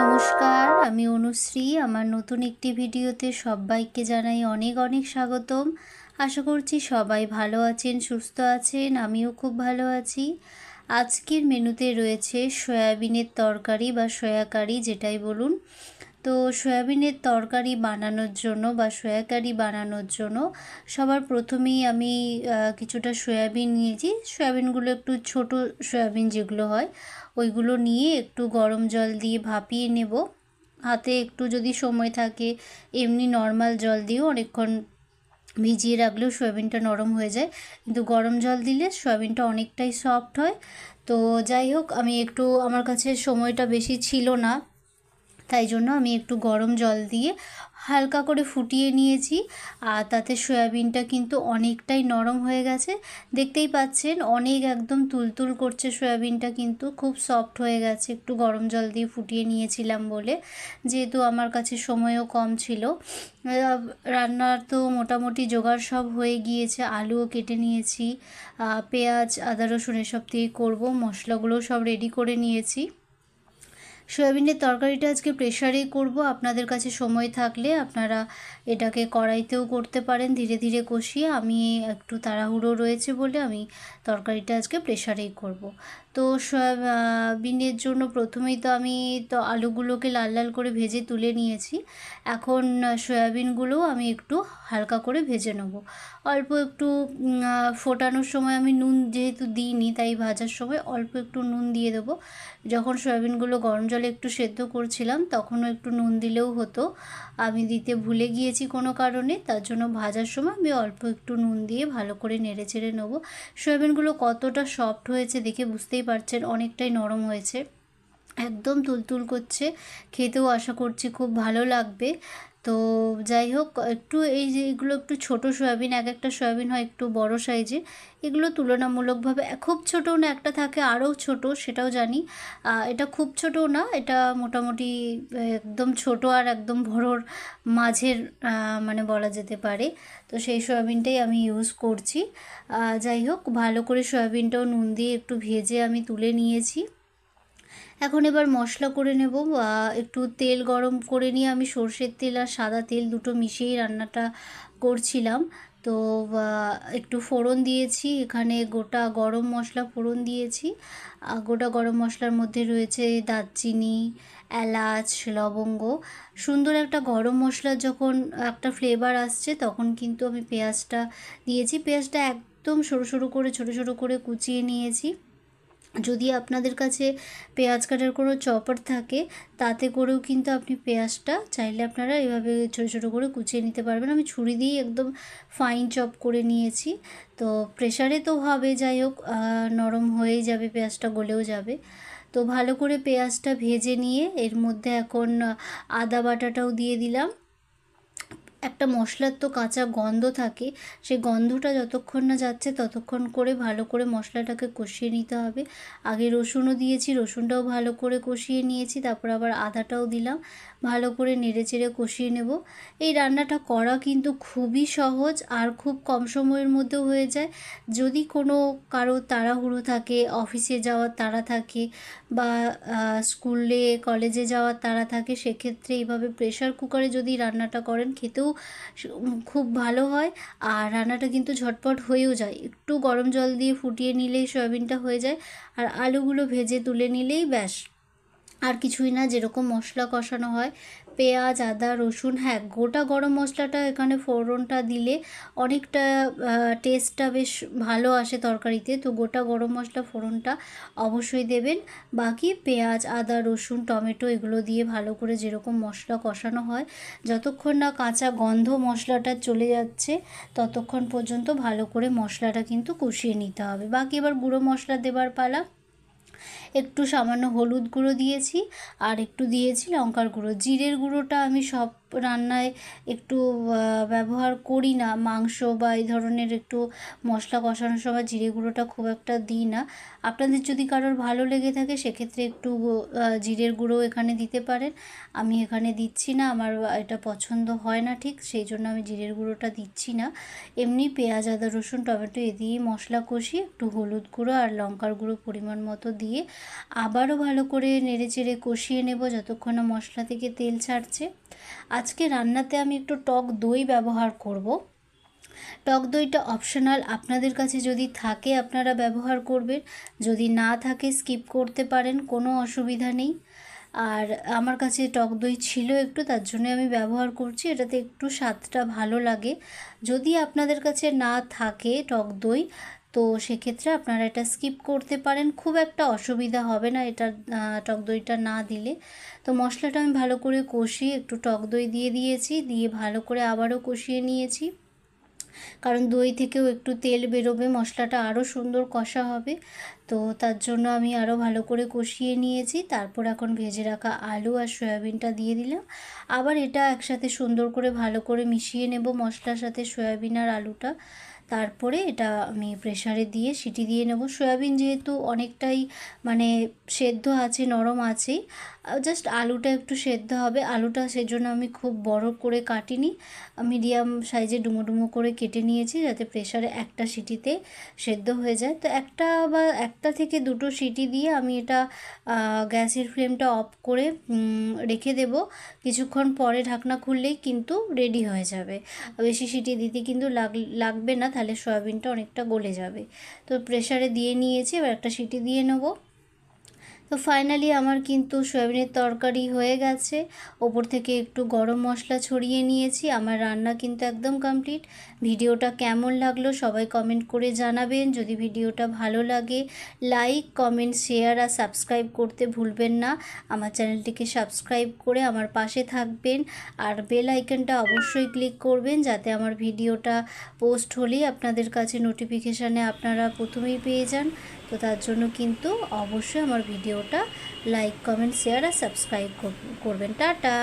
নমস্কার, আমি অনুশ্রী। আমার নতুন একটি ভিডিওতে সবাইকে জানাই অনেক অনেক স্বাগতম। আশা করছি সবাই ভালো আছেন, সুস্থ আছেন, আমিও খুব ভালো আছি। আজকের মেনুতে রয়েছে সয়াবিনের তরকারি বা সয়াকারি, যেটাই বলুন। তো সয়াবিনের তরকারি বানানোর জন্য বা সয়াকারি বানানোর জন্য সবার প্রথমেই আমি কিছুটা সয়াবিন নিয়েছি। সয়াবিনগুলো একটু ছোট সয়াবিন যেগুলো হয়, ওইগুলো নিয়ে একটু গরম জল দিয়ে ভাপিয়ে নেব। হাতে একটু যদি সময় থাকে, এমনি নর্মাল জল দিয়েও অনেকক্ষণ ভিজিয়ে রাখলেও সয়াবিনটা নরম হয়ে যায়। কিন্তু গরম জল দিলে সয়াবিনটা অনেকটাই সফট হয়। তো যাই হোক, আমি একটু, আমার কাছে সময়টা বেশি ছিল না। তাই জন্য আমি একটু গরম জল দিয়ে হালকা করে ফুটিয়ে নিয়েছি। আর তাতে সয়াবিনটা কিন্তু অনেকটাই নরম হয়ে গেছে। দেখতেই পাচ্ছেন, অনেক একদম তুলতুল করছে সয়াবিনটা কিন্তু, খুব সফট হয়ে গেছে। একটু গরম জল দিয়ে ফুটিয়ে নিয়েছিলাম বলে। যেহেতু আমার কাছে সময়ও কম ছিল। রান্নার তো মোটামুটি জোগাড় সব হয়ে গিয়েছে। আলুও কেটে নিয়েছি। পেঁয়াজ, আদা, রসুন এসব দিয়ে করব। মশলাগুলো সব রেডি করে নিয়েছি। সয়াবিনের তরকারিটা আজকে প্রেশারেই করব। আপনাদের কাছে সময় থাকলে আপনারা এটাকে কড়াইতেও করতে পারেন, ধীরে ধীরে কষিয়ে। আমি একটু তাড়াহুড়ো রয়েছে বলে আমি তরকারিটা আজকে প্রেশারেই করব। তো সয়াবিনের জন্য প্রথমেই তো আমি তো আলুগুলোকে লাল লাল করে ভেজে তুলে নিয়েছি। এখন সয়াবিনগুলো আমি একটু হালকা করে ভেজে নেব। অল্প একটু ফোটানোর সময় আমি নুন যেহেতু দিইনি, তাই ভাজার সময় অল্প একটু নুন দিয়ে দেবো। যখন সয়াবিনগুলো গরম জলে একটু সেদ্ধ করছিলাম, তখনও একটু নুন দিলেও হতো। আমি দিতে ভুলে গিয়েছি কোনো কারণে, তার জন্য ভাজার সময় আমি অল্প একটু নুন দিয়ে ভালো করে নেড়ে চেড়ে নেব। সয়াবিনগুলো কতটা সফট হয়েছে দেখে বুঝতেই পারছেন অনেকটাই নরম হয়েছে। একদম তুলতুল করছে খেতেও আশা করছি খুব ভালো লাগবে। তো যাই হোক, একটু এই যে এগুলো একটু ছোট সয়াবিন, এক একটা সয়াবিন হয় একটু বড় সাইজে, এগুলো তুলনামূলকভাবে খুব ছোটও না, একটা থাকে আরও ছোট, সেটাও জানি। এটা খুব ছোটও না, এটা মোটামুটি একদম ছোট আর একদম বড়োর মাঝের মানে বলা যেতে পারে। তো সেই সয়াবিনটাই আমি ইউজ করছি। যাই হোক, ভালো করে সয়াবিনটাও নুন দিয়ে একটু ভেজে আমি তুলে নিয়েছি। এখন এবার মশলা করে নেব। একটু তেল গরম করে নিয়ে আমি সর্ষের তেল আর সাদা তেল দুটো মিশিয়েই রান্নাটা করছিলাম। তো একটু ফোড়ন দিয়েছি, এখানে গোটা গরম মশলা ফোড়ন দিয়েছি। গোটা গরম মশলার মধ্যে রয়েছে দারচিনি, এলাচ, লবঙ্গ। সুন্দর একটা গরম মশলার যখন একটা ফ্লেভার আসছে, তখন কিন্তু আমি পেঁয়াজটা দিয়েছি। পেঁয়াজটা একদম সরু সরু করে, ছোটো ছোটো করে কুচিয়ে নিয়েছি। যদি আপনাদের কাছে পেঁয়াজ কাটার কোনো চপার থাকে, তাতে করেও কিন্তু আপনি পেঁয়াজটা চাইলে আপনারা এভাবে ছোটো ছোটো করে কুচিয়ে নিতে পারবেন। আমি ছুরি দিয়েই একদম ফাইন চপ করে নিয়েছি। তো প্রেশারে তো হবে, যাই হোক নরম হয়েই যাবে, পেঁয়াজটা গলেও যাবে। তো ভালো করে পেঁয়াজটা ভেজে নিয়ে এর মধ্যে এখন আদা বাটাটাও দিয়ে দিলাম। একটা মশলার তো কাঁচা গন্ধ থাকে, সেই গন্ধটা যতক্ষণ না যাচ্ছে ততক্ষণ করে ভালো করে মশলাটাকে কষিয়ে নিতে হবে। আগে রসুনও দিয়েছি, রসুনটাও ভালো করে কষিয়ে নিয়েছি, তারপর আবার আদাটাও দিলাম, ভালো করে নেড়ে চেড়ে কষিয়ে নেব। এই রান্নাটা করা কিন্তু খুবই সহজ আর খুব কম সময়ের মধ্যে হয়ে যায়। যদি কোনো কারও তাড়াহুড়ো থাকে, অফিসে যাওয়ার তাড়া থাকে বা স্কুলে, কলেজে যাওয়ার তাড়া থাকে, সেক্ষেত্রে এইভাবে প্রেশার কুকারে যদি রান্নাটা করেন, খেতেও খুব ভালো হয়। আর রান্নাটা কিন্তু ঝটপট হয়েও যায়। একটু গরম জল দিয়ে ফুটিয়ে নিলেই সয়াবিনটা হয়ে যায়। আর আলুগুলো ভেজে তুলে নিলেই ব্যাস। আর কিছুই না, যেরকম মশলা কষানো হয়, পেঁয়াজ, আদা, রসুন হ্যাঁ গোটা গরম মশলাটা এখানে ফোড়নটা দিলে অনেকটা টেস্টটা বেশ ভালো আসে তরকারিতে। তো গোটা গরম মশলা ফোড়নটা অবশ্যই দেবেন। বাকি পেঁয়াজ, আদা, রসুন, টমেটো এগুলো দিয়ে ভালো করে যেরকম মশলা কষানো হয়, যতক্ষণ না কাঁচা গন্ধ মশলাটা চলে যাচ্ছে, ততক্ষণ পর্যন্ত ভালো করে মশলাটা কিন্তু কষিয়ে নিতে হবে। বাকি এবার গুঁড়ো মশলা দেবার পালা। একটু সামান্য হলুদ গুঁড়ো দিয়েছি আর একটু দিয়েছি লঙ্কার গুঁড়ো। জিরের গুঁড়োটা আমি সব রান্নায় একটু ব্যবহার করি না। মাংস বা এই ধরনের একটু মশলা কষানোর সময় জিরে গুঁড়োটা খুব একটা দিই না। আপনাদের যদি কারোর ভালো লেগে থাকে, সেক্ষেত্রে একটু জিরের গুঁড়ো এখানে দিতে পারেন। আমি এখানে দিচ্ছি না, আমার এটা পছন্দ হয় না ঠিক, সেই জন্য আমি জিরের গুঁড়োটা দিচ্ছি না। এমনি পেঁয়াজ, আদা, রসুন, টমেটো এ দিয়ে মশলা কষিয়ে একটু হলুদ গুঁড়ো আর লঙ্কার গুঁড়ো পরিমাণ মতো দিয়ে আবারও ভালো করে নেড়ে চেড়ে কষিয়ে নেব, যতক্ষণ না মশলা থেকে তেল ছাড়ছে। আজকে রান্নাতে আমি একটু টক দই ব্যবহার করব। টক দইটা অপশনাল আপনাদের কাছে যদি থাকে আপনারা ব্যবহার করবেন। যদি না থাকে স্কিপ করতে পারেন, কোনো অসুবিধা নেই। আর আমার কাছে টক দই ছিল একটু, তার জন্য আমি ব্যবহার করছি, এটাতে একটু স্বাদটা ভালো লাগে। যদি আপনাদের কাছে না থাকে টক দই তো সেক্ষেত্রে আপনারা এটা স্কিপ করতে পারেন। খুব একটা অসুবিধা হবে না এটা টক দইটা না দিলে। তো মশলাটা আমি ভালো করে কষিয়ে একটু টক দই দিয়ে দিয়েছি, দিয়ে ভালো করে আবারও কষিয়ে নিয়েছি। কারণ দই থেকেও একটু তেল বেরোবে, মশলাটা আরও সুন্দর কষা হবে। তো তার জন্য আমি আরও ভালো করে কষিয়ে নিয়েছি। তারপর এখন ভেজে রাখা আলু আর সয়াবিনটা দিয়ে দিলাম। আবার এটা একসাথে সুন্দর করে ভালো করে মিশিয়ে নেব মশলার সাথে সয়াবিন আর আলুটা। তারপরে এটা আমি প্রেসারে দিয়ে সিটি দিয়ে নেব। সয়াবিন যেহেতু অনেকটাই মানে সেদ্ধ আছে, নরম আছেই জাস্ট আলুটা একটু সেদ্ধ হবে। আলুটা সেজন্য আমি খুব বড় করে কাটিনি। মিডিয়াম সাইজে ডুমো ডুমো করে কেটে নিয়েছি যাতে প্রেসারে একটা সিটিতে সেদ্ধ হয়ে যায়। তো একটা বা একটা থেকে দুটো সিটি দিয়ে আমি এটা গ্যাসের ফ্লেমটা অফ করে রেখে দেব। কিছুক্ষণ পরে ঢাকনা খুললেই কিন্তু রেডি হয়ে যাবে। বেশি সিটি দিতে কিন্তু লাগ, লাগবে না তাহলে সয়াবিনটা অনেকটা গলে যাবে। তো প্রেশারে দিয়ে নিয়েছি এবার একটা সিটি দিয়ে নেব। তো ফাইনালি আমার কিন্তু সয়াবিনের তরকারি হয়ে গেছে। ওপর থেকে একটু গরম মশলা ছড়িয়ে নিয়েছি। আমার রান্না কিন্তু একদম কমপ্লিট ভিডিওটা কেমন লাগল সবাই কমেন্ট করে জানাবেন। যদি ভিডিওটা ভালো লাগে লাইক কমেন্ট শেয়ার আর সাবস্ক্রাইব করতে ভুলবেন না। আমার চ্যানেলটিকে সাবস্ক্রাইব করে আমার পাশে থাকবেন। আর বেল আইকনটা অবশ্যই ক্লিক করবেন যাতে আমার ভিডিওটা পোস্ট হলেই আপনাদের কাছে নোটিফিকেশানে আপনারা প্রথমেই পেয়ে যান। তো তার জন্য কিন্তু অবশ্যই আমার ভিডিওটা লাইক কমেন্ট শেয়ার আর সাবস্ক্রাইব করবেন। টাটা!